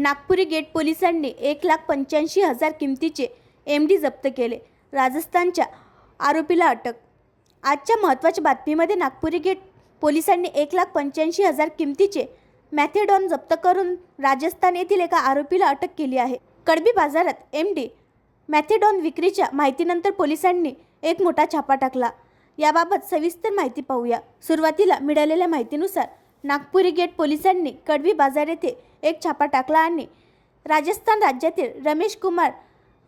Nagpuri gate पोलिसांनी एक लाख पंच्याऐंशी हजार किमतीचे एम डी जप्त केले. राजस्थानच्या आरोपीला अटक. आजच्या महत्त्वाच्या बातमीमध्ये नागपुरी गेट पोलिसांनी एक लाख पंच्याऐंशी हजार किमतीचे मॅथेडॉन जप्त करून राजस्थान येथील एका आरोपीला अटक केली आहे. कडबी बाजारात एम डी मॅथेडॉन विक्रीच्या माहितीनंतर पोलिसांनी एक मोठा छापा टाकला. याबाबत सविस्तर माहिती पाहूया. सुरुवातीला मिळालेल्या माहितीनुसार नागपुरी गेट पोलिसांनी कडवी बाजार येथे एक छापा टाकला आणि राजस्थान राज्यातील रमेश कुमार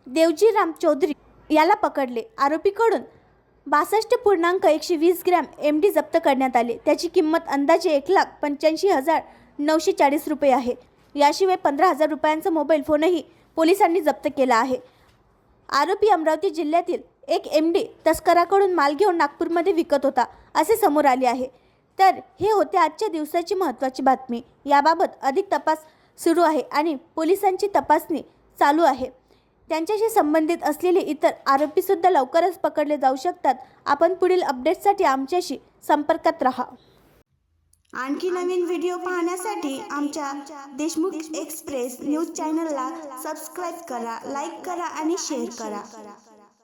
देवजीराम चौधरी याला पकडले. आरोपीकडून बासष्ट पूर्णांक एकशे वीस ग्रॅम एम डी जप्त करण्यात आले. त्याची किंमत अंदाजे एक लाख पंच्याऐंशी हजार नऊशे चाळीस रुपये आहे. याशिवाय पंधरा हजार रुपयांचा मोबाईल फोनही पोलिसांनी जप्त केला आहे. आरोपी अमरावती जिल्ह्यातील एक एम डी तस्कराकडून माल घेऊन नागपूरमध्ये विकत होता असे समोर आले आहे. तर हे होते आजच्या दिवसाची महत्त्वाची बातमी. याबाबत अधिक तपास सुरू आहे आणि पोलिसांची तपासणी चालू आहे. त्यांच्याशी संबंधित असलेले इतर आरोपीसुद्धा लवकरच पकडले जाऊ शकतात. आपण पुढील अपडेट्ससाठी आमच्याशी संपर्कात राहा. आणखी नवीन व्हिडिओ पाहण्यासाठी आमच्या देशमुख एक्सप्रेस न्यूज चॅनलला सबस्क्राईब करा लाईक करा आणि शेअर करा.